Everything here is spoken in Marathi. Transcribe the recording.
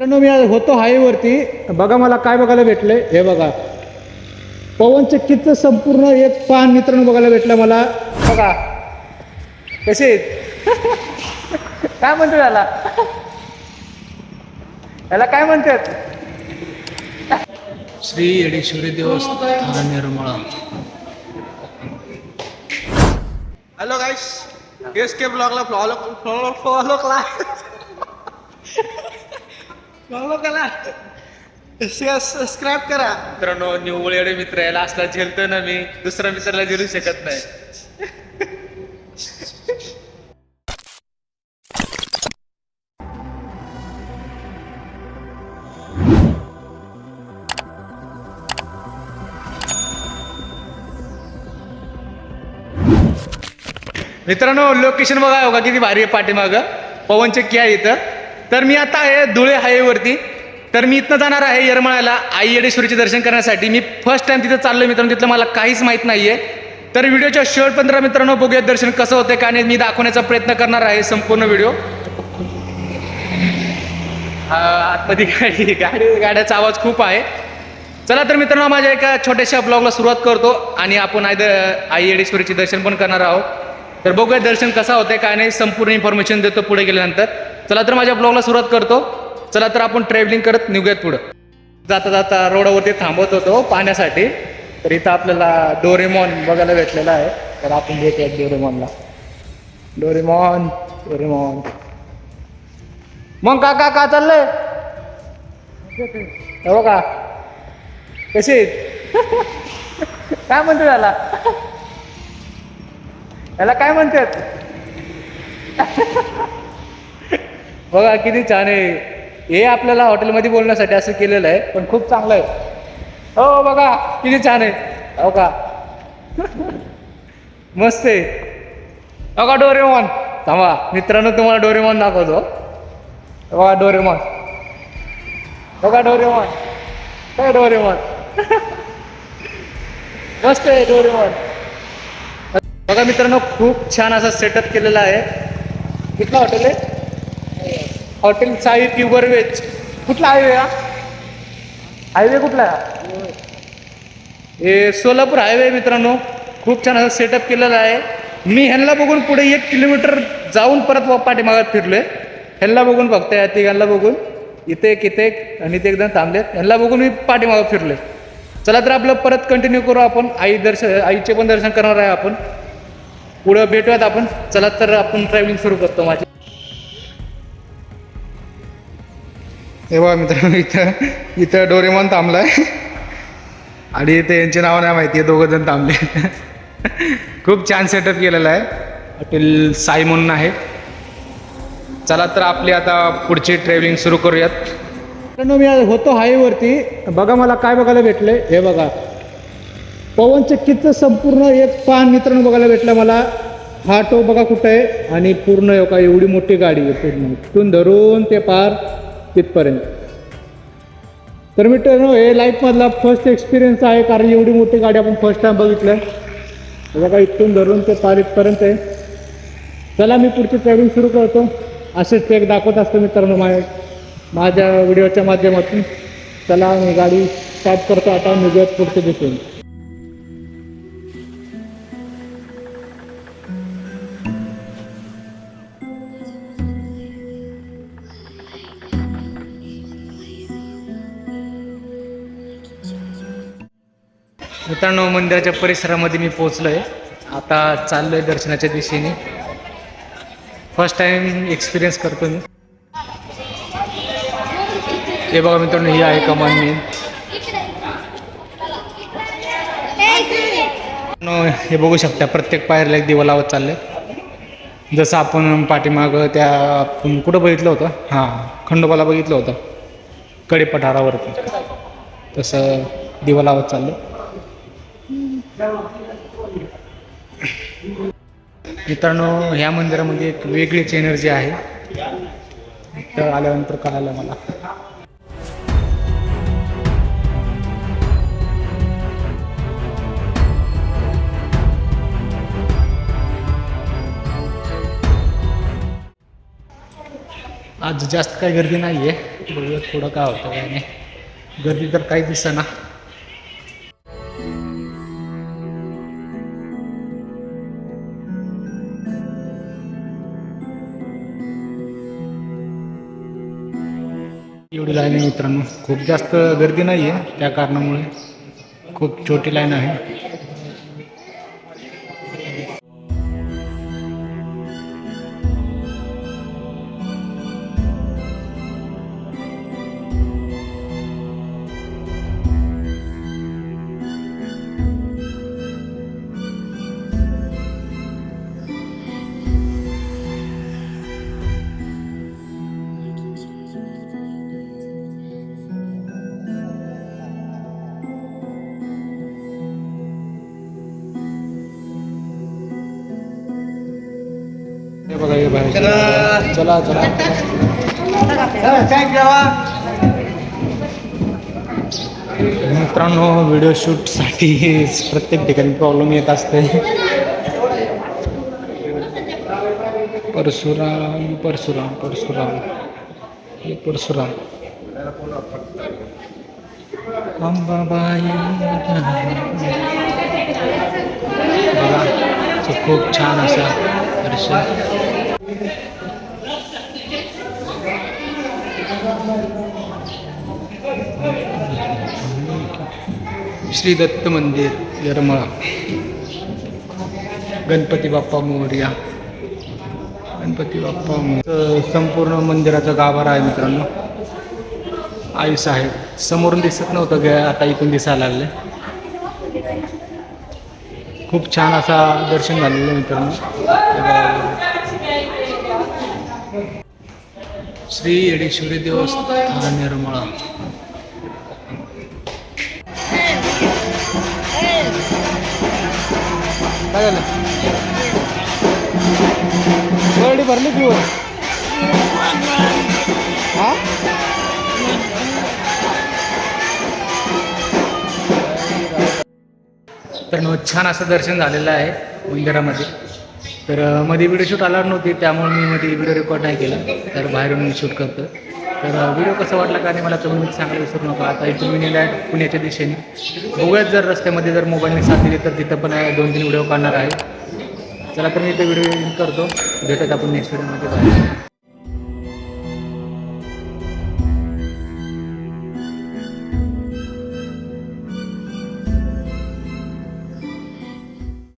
मित्रांनो मी आज होतो हायवेवरती. बघा मला काय बघायला भेटले हे बघा. पवन चक्कीचं संपूर्ण एक पान मित्रांनो बघायला भेटलं मला. बघा. कसे आहेत? काय म्हणतो याला? याला काय म्हणतात? श्री येडेश्वरी देवस्थान Nirmala. Hello guys S K ब्लॉगला follow follow follow करा फॉलो करा सबस्क्राईब करा. मित्रांनो निव्वळ एवढे मित्र याला असला झेलतो ना मी. दुसऱ्या मित्राला झेलू शकत नाही. मित्रांनो लोकेशन बघा. हो किती भारी आहे पाठीमागं. पवन चक्की आहे इथं. तर मी आता आहे धुळे हायवेवरती. तर मी इथनं जाणार आहे येरमळ्याला आई येडेश्वरीचे दर्शन करण्यासाठी. मी फर्स्ट टाइम तिथं चाललो मित्रांनो तिथलं मला काहीच माहीत नाही आहे तर व्हिडिओच्या शेवटपर्यंत मित्रांनो बघूया दर्शन कसं होतं का नाही. मी दाखवण्याचा प्रयत्न करणार आहे संपूर्ण व्हिडिओ. आतमध्ये गाडी गाडी गाड्याचा आवाज खूप आहे. चला तर मित्रांनो माझ्या एका छोट्याशा ब्लॉगला सुरुवात करतो आणि आपण आय आई येडेश्वरीचे दर्शन पण करणार आहोत. तर बघूया दर्शन कसं होतं काय नाही. संपूर्ण इन्फॉर्मेशन देतो पुढे गेल्यानंतर. चला तर माझ्या ब्लॉगला सुरुवात करतो. चला तर आपण ट्रॅव्हलिंग करत निघूयात पुढं. जाता जाता रोडावरती थांबत होतो पाण्यासाठी तर इथं आपल्याला डोरेमॉन बघायला भेटलेला आहे. तर आपण भेटूया डोरेमॉनला डोरेमॉन डोरेमॉन मग काका का चाललंय? हो का कसे काय म्हणतो त्याला याला काय म्हणतात? बघा किती छान आहे. हे आपल्याला हॉटेलमध्ये बोलण्यासाठी असं केलेलं आहे पण खूप चांगलं आहे. हो बघा किती छान आहे. हो का? मस्त आहे. हो का डोरेमॉन? थांबा मित्रांनो तुम्हाला डोरेमॉन दाखवतो. हो बघा डोरेमॉन? हो बघा डोरेमॉन? काय डोरेमॉन? मस्त आहे डोरेमॉन. बघा मित्रांनो खूप छान असा सेटअप केलेला आहे. कितला हॉटेल आहे? हॉटेल साई प्युअर वेज कुठला हायवे हा? हायवे कुठला? आहे हा? सोलापूर हायवे मित्रांनो खूप छान असं सेटअप केलेला आहे. मी ह्यांना बघून पुढे एक किलोमीटर जाऊन परत पाठीमागात फिरलोय. ह्यांना बघून फक्त या तिघांना बघून. इथे एक इथे एक आणि इथे एकदम थांबलेत. ह्यांना बघून मी पाठीमागं फिरलोय. चला तर आपलं परत कंटिन्यू करू आपण. आई दर्शन आईचे पण दर्शन करणार आहे आपण. पुढं भेटूयात आपण. चला तर आपण ट्रॅव्हलिंग सुरू करतो. माझी हे बघा मित्रांनो इथं इथं डोरेमॉन थांबलाय. आणि इथे यांचे नावं नाही माहिती आहे दोघं जण थांबले. खूप छान सेटअप केलेला आहे. हॉटेल साई म्हणून आहे. चला तर आपली आता पुढची ट्रॅव्हलिंग सुरू करूयात. मित्रांनो मी आज होतो हायवरती बघा मला काय बघायला भेटले. हे बघा. पवन चक्कीचं संपूर्ण एक पान मित्रांनो बघायला भेटलं मला. हा टो बघा कुठं आहे. आणि पूर्ण हे एवढी मोठी गाडी आहे पूर्ण. इथून धरून ते पार. तिथपर्यंत. तर मित्रांनो हे लाईफमधला फर्स्ट एक्सपिरियन्स आहे कारण एवढी मोठी गाडी आपण फर्स्ट टाइम बघितलं बघा इथून धरून ते तारीखपर्यंत आहे. चला मी पुढची ट्रॅव्हलिंग सुरू करतो. असेच ट्रेक दाखवत असतो मित्रांनो माझ्या माझ्या व्हिडिओच्या माध्यमातून. चला मी गाडी स्टार्ट करतो. आता निघत पुढचे दिसून मित्रांनो मंदिराच्या परिसरामध्ये मी पोहोचलो आहे आता चाललो आहे दर्शनाच्या दिशेने. फर्स्ट टाइम एक्सपिरियन्स करतो मी. हे बघा मित्रांनो ही आहे कमान मेन हे बघू शकता प्रत्येक पायरीला एक दिवा लावत चालले जसं आपण पाठीमागं त्या आपण कुठं बघितलं होतं? हां खंडोबाला बघितलं होतं. कडे पठारावरती तसं दिवा लावत चाललं मित्रांनो ह्या मंदिरामध्ये एक वेगळीच एनर्जी आहे. तर आल्यानंतर कळालं मला. आज जास्त काही गर्दी नाही आहे बघूया थोडं काय होतं काय नाही गर्दी तर काही दिसेना. एवढी लाईन आहे मित्रांनो. खूप जास्त गर्दी नाही आहे त्या कारणामुळे खूप छोटी लाईन आहे. हे बघा हे बाहेर चला. चला मित्रांनो व्हिडिओ शूटसाठी प्रत्येक ठिकाणी प्रॉब्लेम येत असते. परशुराम परशुराम परशुराम. हे परशुराम. अंबाबाई. सो खूप छान असा दर्शन श्री दत्त मंदिर येरमळा. गणपती बाप्पा मोरया. गणपती बाप्पा संपूर्ण मंदिराचा गाभारा आहे मित्रांनो. आयुष साहेब समोरून दिसत नव्हतं गे आता इथून दिसायला लागले खूप छान असा दर्शन झालेलं आहे मित्रांनो. श्री येडेश्वरी देवस्थान निर्मळा काय झालं? गर्डी भरली की हा? तर न छान असं दर्शन झालेलं आहे मंदिरामध्ये. तर मध्ये व्हिडिओ शूट आला नव्हती त्यामुळे मी मध्ये व्हिडिओ रेकॉर्ड नाही केला. तर बाहेरून मी शूट करतो तर व्हिडिओ कसा वाटला का नाही मला तुम्ही सांगायला विसरू नका. आता इथून मी नेला आहे पुण्याच्या दिशेने. बघूयात जर रस्त्यामध्ये जर मोबाईलने साथ दिली तर तिथं पण दोन तीन व्हिडिओ काढणार आहे. चला तर मी इथे व्हिडिओ करतो. भेटत आपण नेक्स्ट व्हिडिओमध्ये